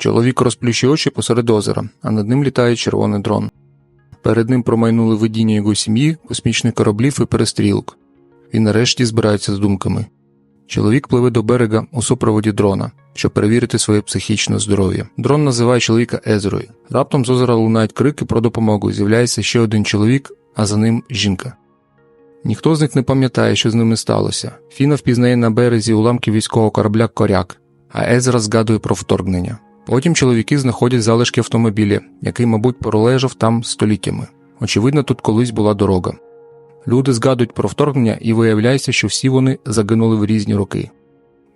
Чоловік розплющив очі посеред озера, а над ним літає червоний дрон. Перед ним промайнули видіння його сім'ї, космічних кораблів і перестрілок. Він нарешті збирається з думками. Чоловік пливе до берега у супроводі дрона, щоб перевірити своє психічне здоров'я. Дрон називає чоловіка Езрою. Раптом з озера лунають крики про допомогу. З'являється ще один чоловік, а за ним жінка. Ніхто з них не пам'ятає, що з ними сталося. Фіна впізнає на березі уламки військового корабля коряк, а Езра згадує про вторгнення. Потім чоловіки знаходять залишки автомобіля, який, мабуть, пролежав там століттями. Очевидно, тут колись була дорога. Люди згадують про вторгнення і виявляється, що всі вони загинули в різні роки.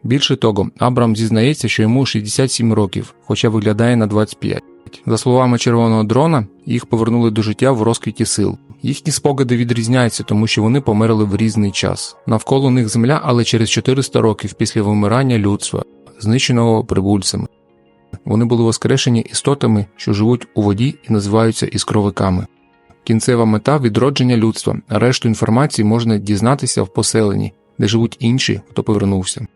Більше того, Абрам зізнається, що йому 67 років, хоча виглядає на 25. За словами червоного дрона, їх повернули до життя в розквіті сил. Їхні спогади відрізняються, тому що вони померли в різний час. Навколо них земля, але через 400 років після вимирання людства, знищеного прибульцями. Вони були воскрешені істотами, що живуть у воді і називаються іскровиками. Кінцева мета відродження людства, решту інформації можна дізнатися в поселенні, де живуть інші, хто повернувся.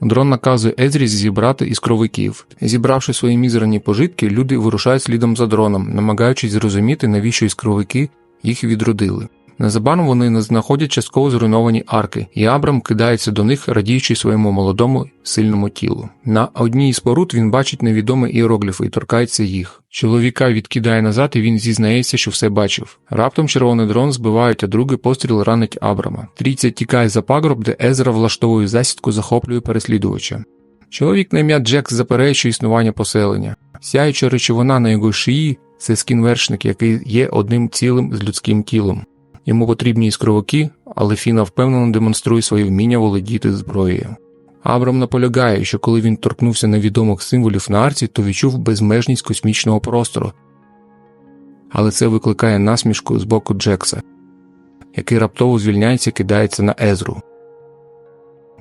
Дрон наказує Езрі зібрати іскровиків. Зібравши свої мізерні пожитки, люди вирушають слідом за дроном, намагаючись зрозуміти, навіщо іскровики їх відродили. Незабаром вони знаходять частково зруйновані арки, і Абрам кидається до них, радіючи своєму молодому сильному тілу. На одній із порут він бачить невідомі іерогліфи і торкається їх. Чоловіка відкидає назад, і він зізнається, що все бачив. Раптом червоний дрон збивають, а другий постріл ранить Абрама. Трійця тікає за пагроб, де Езра влаштовує засідку, захоплює переслідувача. Чоловік на ім'я Джек заперечує існування поселення. Сяюча речовина на його шиї це скін-вершник, який є одним цілим з людським тілом. Йому потрібні іскровики, але Фіна впевнено демонструє своє вміння володіти зброєю. Абрам наполягає, що коли він торкнувся невідомих символів на арці, то відчув безмежність космічного простору. Але це викликає насмішку з боку Джекса, який раптово звільняється і кидається на Езру.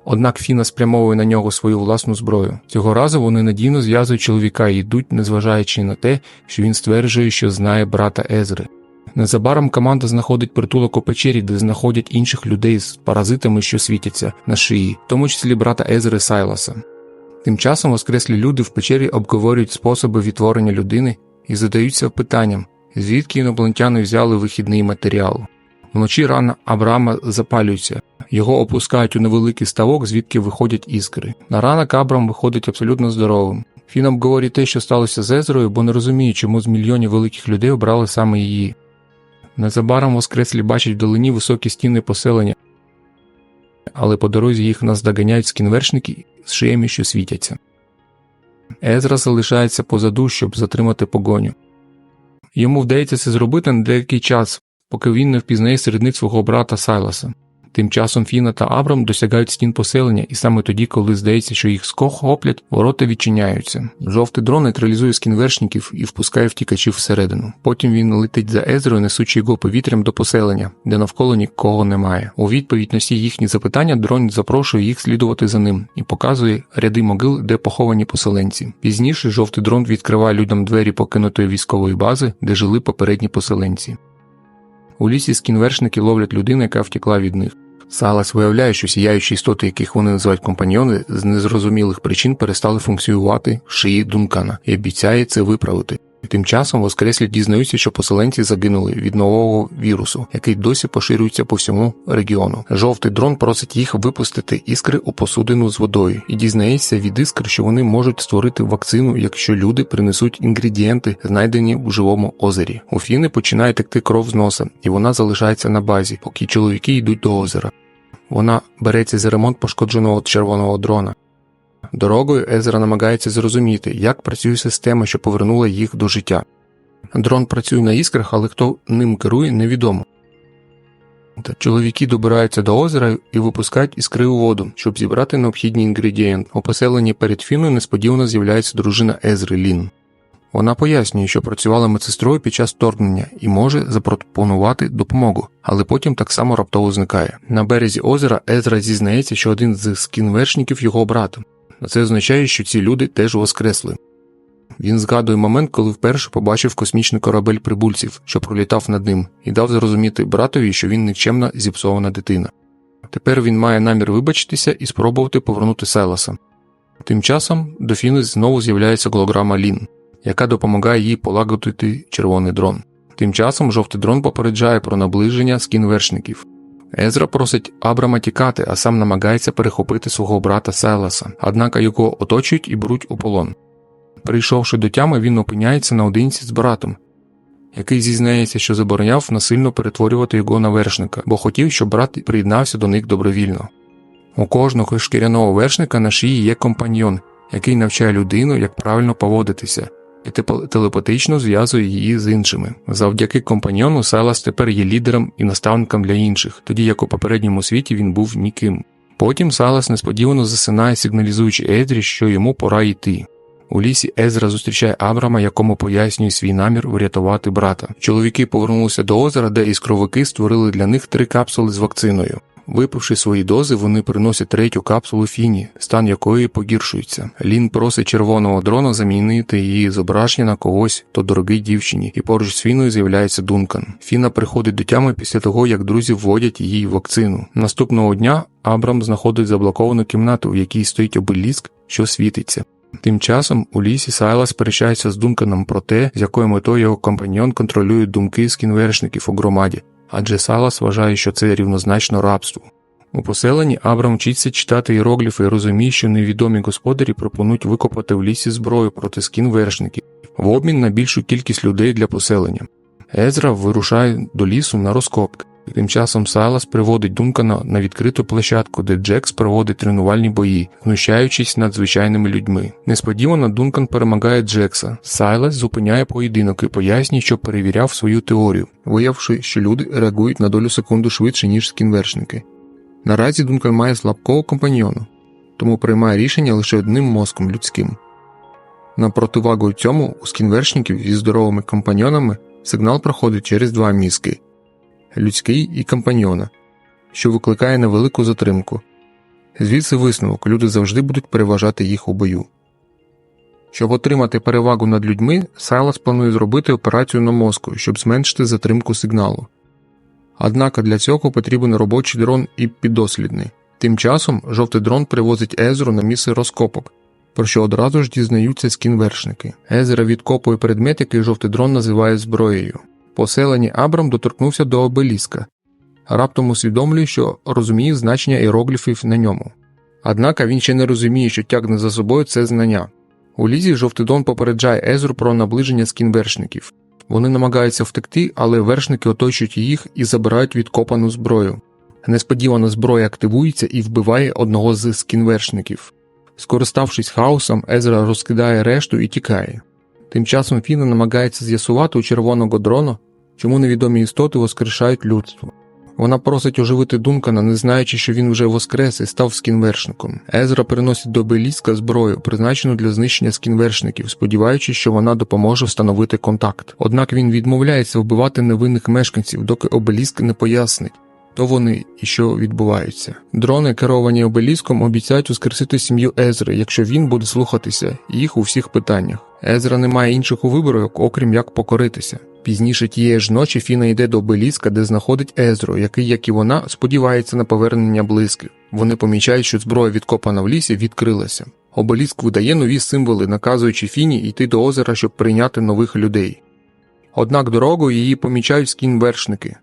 Однак Фіна спрямовує на нього свою власну зброю. Цього разу вони надійно зв'язують чоловіка і йдуть, незважаючи на те, що він стверджує, що знає брата Езри. Незабаром команда знаходить притулок у печері, де знаходять інших людей з паразитами, що світяться на шиї, в тому числі брата Езери Сайласа. Тим часом воскреслі люди в печері обговорюють способи відтворення людини і задаються питанням, звідки інопланетяни взяли вихідний матеріал. Вночі рана Абрама запалюється, його опускають у невеликий ставок, звідки виходять іскри. На ранок Абрам виходить абсолютно здоровим. Фін обговорює те, що сталося з Езрою, бо не розуміє, чому з мільйонів великих людей обрали саме її. Незабаром воскреслі бачать вдалині високі стіни поселення, але по дорозі їх наздоганяють скінвершники з шиями, що світяться. Езра залишається позаду, щоб затримати погоню. Йому вдається це зробити на деякий час, поки він не впізнає серед них свого брата Сайласа. Тим часом Фіна та Абрам досягають стін поселення, і саме тоді, коли здається, що їх скохоплять, ворота відчиняються. Жовтий дрон нейтралізує скінвершників і впускає втікачів всередину. Потім він летить за Езрою, несучи його повітрям до поселення, де навколо нікого немає. У відповідь на всі їхні запитання дрон запрошує їх слідувати за ним і показує ряди могил, де поховані поселенці. Пізніше жовтий дрон відкриває людям двері покинутої військової бази, де жили попередні поселенці. У лісі скінвершники ловлять людину, яка втекла від них. Салас виявляє, що сіяючі істоти, яких вони називають компаньйони, з незрозумілих причин перестали функціювати в шиї Дункана і обіцяє це виправити. Тим часом воскреслі дізнаються, що поселенці загинули від нового вірусу, який досі поширюється по всьому регіону. Жовтий дрон просить їх випустити іскри у посудину з водою і дізнається від іскр, що вони можуть створити вакцину, якщо люди принесуть інгредієнти, знайдені у живому озері. У Фіни починає текти кров з носа, і вона залишається на базі, поки чоловіки йдуть до озера. Вона береться за ремонт пошкодженого червоного дрона. Дорогою Езра намагається зрозуміти, як працює система, що повернула їх до життя. Дрон працює на іскрах, але хто ним керує, невідомо. Чоловіки добираються до озера і випускають іскри у воду, щоб зібрати необхідні інгредієнти. У поселенні перед Фіною несподівано з'являється дружина Езри Лін. Вона пояснює, що працювала медсестрою під час вторгнення і може запропонувати допомогу, але потім так само раптово зникає. На березі озера Езра зізнається, що один з скінвершників його брата. Це означає, що ці люди теж воскресли. Він згадує момент, коли вперше побачив космічний корабель прибульців, що пролітав над ним, і дав зрозуміти братові, що він нікчемна зіпсована дитина. Тепер він має намір вибачитися і спробувати повернути Селаса. Тим часом до Фіни знову з'являється голограма Лін, яка допомагає їй полагодити червоний дрон. Тим часом жовтий дрон попереджає про наближення скінвершників. Езра просить Абрама тікати, а сам намагається перехопити свого брата Селаса, однак його оточують і беруть у полон. Прийшовши до тями, він опиняється наодинці з братом, який зізнається, що забороняв насильно перетворювати його на вершника, бо хотів, щоб брат приєднався до них добровільно. У кожного шкіряного вершника на шиї є компаньйон, який навчає людину, як правильно поводитися, і тепо- телепатично зв'язує її з іншими. Завдяки компаньйону Селас тепер є лідером і наставником для інших, тоді як у попередньому світі він був ніким. Потім Салас несподівано засинає, сигналізуючи Езрі, що йому пора йти. У лісі Езра зустрічає Абрама, якому пояснює свій намір врятувати брата. Чоловіки повернулися до озера, де іскровики створили для них три капсули з вакциною. Випивши свої дози, вони приносять третю капсулу Фіні, стан якої погіршується. Лін просить червоного дрона замінити її зображення на когось, то дорогий дівчині, і поруч з Фіною з'являється Дункан. Фіна приходить до тями після того, як друзі вводять їй вакцину. Наступного дня Абрам знаходить заблоковану кімнату, в якій стоїть обеліск, що світиться. Тим часом у лісі Сайла сперечається з Дунканом про те, з якою метою його компаньйон контролює думки скінвершників у громаді, адже Салас вважає, що це рівнозначно рабству. У поселенні Абрам вчиться читати іерогліфи і розуміє, що невідомі господарі пропонують викопати в лісі зброю проти скін вершників в обмін на більшу кількість людей для поселення. Езра вирушає до лісу на розкопки. Тим часом Сайлас приводить Дункана на відкриту площадку, де Джекс проводить тренувальні бої, знущаючись над звичайними людьми. Несподівано Дункан перемагає Джекса. Сайлас зупиняє поєдинок і пояснює, що перевіряв свою теорію, виявивши, що люди реагують на долю секунду швидше, ніж скінвершники. Наразі Дункан має слабкого компаньйону, тому приймає рішення лише одним мозком людським. На противагу цьому у скінвершників зі здоровими компаньйонами сигнал проходить через два мізки людський і компаньйона, що викликає невелику затримку. Звідси висновок люди завжди будуть переважати їх у бою. Щоб отримати перевагу над людьми, Сайлас планує зробити операцію на мозку, щоб зменшити затримку сигналу. Однак для цього потрібен робочий дрон і піддослідний. Тим часом жовтий дрон привозить Езру на місце розкопок, про що одразу ж дізнаються скінвершники. Езра відкопує предмет, який жовтий дрон називає зброєю. Поселені Абрам доторкнувся до обеліска, раптом усвідомлює, що розуміє значення іерогліфів на ньому. Однак він ще не розуміє, що тягне за собою це знання. У лізі жовтий дрон попереджає Езру про наближення скінвершників. Вони намагаються втекти, але вершники оточують їх і забирають відкопану зброю. Несподівано зброя активується і вбиває одного з скінвершників. Скориставшись хаосом, Езра розкидає решту і тікає. Тим часом Фіна намагається з'ясувати у червоного дрона, чому невідомі істоти воскрешають людство. Вона просить оживити Дункана, не знаючи, що він вже воскрес і став скінвершником. Езра приносить до Беліска зброю, призначену для знищення скінвершників, сподіваючись, що вона допоможе встановити контакт. Однак він відмовляється вбивати невинних мешканців, доки обеліск не пояснить. То вони і що відбувається. Дрони, керовані обеліском, обіцяють воскресити сім'ю Езри, якщо він буде слухатися їх у всіх питаннях. Езра не має іншого вибору, окрім як покоритися. Пізніше тієї ж ночі Фіна йде до обеліска, де знаходить Езру, який, як і вона, сподівається на повернення блисків. Вони помічають, що зброя, відкопана в лісі, відкрилася. Обеліск видає нові символи, наказуючи Фіні йти до озера, щоб прийняти нових людей. Однак дорогою її помічають скінвершники.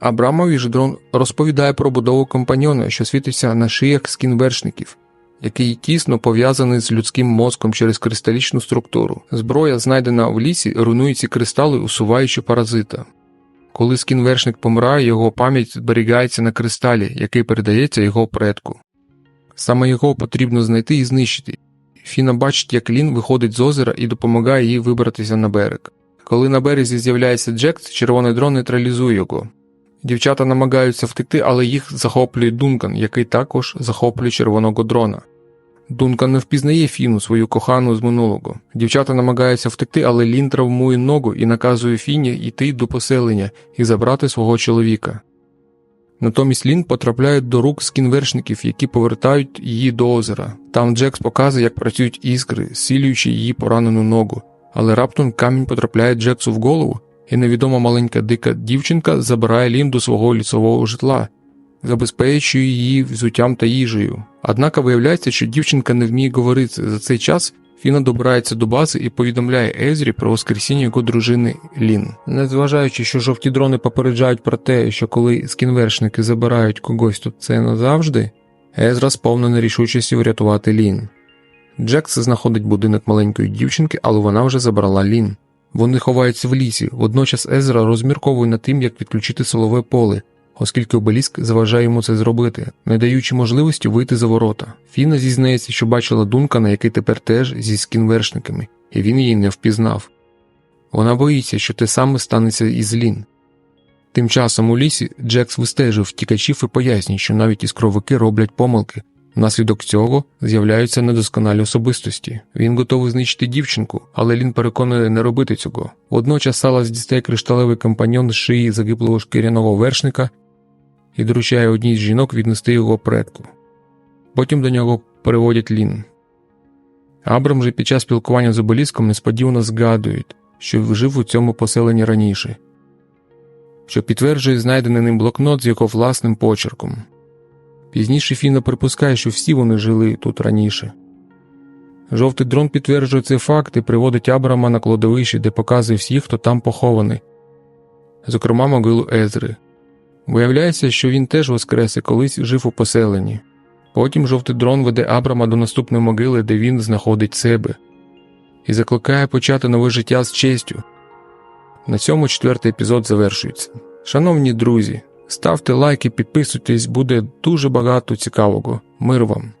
Абрамові ж дрон розповідає про будову компаньйона, що світиться на шиях скінвершників, який тісно пов'язаний з людським мозком через кристалічну структуру. Зброя, знайдена в лісі, руйнує ці кристали, усуваючи паразита. Коли скінвершник помирає, його пам'ять зберігається на кристалі, який передається його предку. Саме його потрібно знайти і знищити. Фіна бачить, як Лін виходить з озера і допомагає їй вибратися на берег. Коли на березі з'являється Джек, червоний дрон нейтралізує його. Дівчата намагаються втекти, але їх захоплює Дункан, який також захоплює червоного дрона. Дункан не впізнає Фіну, свою кохану з минулого. Дівчата намагаються втекти, але Лін травмує ногу і наказує Фіні йти до поселення і забрати свого чоловіка. Натомість Лін потрапляє до рук скінвершників, які повертають її до озера. Там Джекс показує, як працюють іскри, зцілюючи її поранену ногу. Але раптом камінь потрапляє Джексу в голову, і невідома маленька дика дівчинка забирає Лін до свого лісового житла, забезпечує її взуттям та їжею. Однак виявляється, що дівчинка не вміє говорити. За цей час Фіна добирається до бази і повідомляє Езрі про воскресіння його дружини Лін. Незважаючи, що жовті дрони попереджають про те, що коли скінвершники забирають когось, то це назавжди, Езра сповнена рішучості врятувати Лін. Джекс знаходить будинок маленької дівчинки, але вона вже забрала Лін. Вони ховаються в лісі. Водночас Езра розмірковує над тим, як відключити силове поле, оскільки обеліск заважає йому це зробити, не даючи можливості вийти за ворота. Фіна зізнається, що бачила Дункана, який тепер теж зі скінвершниками, і він її не впізнав. Вона боїться, що те саме станеться із Лін. Тим часом у лісі Джекс вистежив втікачів і пояснює, що навіть іскровики роблять помилки. Внаслідок цього з'являються недосконалі особистості. Він готовий знищити дівчинку, але Лін переконує не робити цього. Водночас Салас дістає кришталевий компаньон з шиї загиблого шкіряного вершника і доручає одній з жінок віднести його предку. Потім до нього переводять Лін. Абрам же під час спілкування з обеліском несподівано згадують, що жив у цьому поселенні раніше, що підтверджує знайдений ним блокнот з його власним почерком. Пізніше Фіна припускає, що всі вони жили тут раніше. Жовтий дрон підтверджує цей факт і приводить Абрама на кладовище, де показує всіх, хто там похований, зокрема могилу Езри. Виявляється, що він теж воскрес і колись жив у поселенні. Потім жовтий дрон веде Абрама до наступної могили, де він знаходить себе, і закликає почати нове життя з честю. На цьому четвертий епізод завершується. Шановні друзі, ставте лайки, підписуйтесь, буде дуже багато цікавого. Мир вам!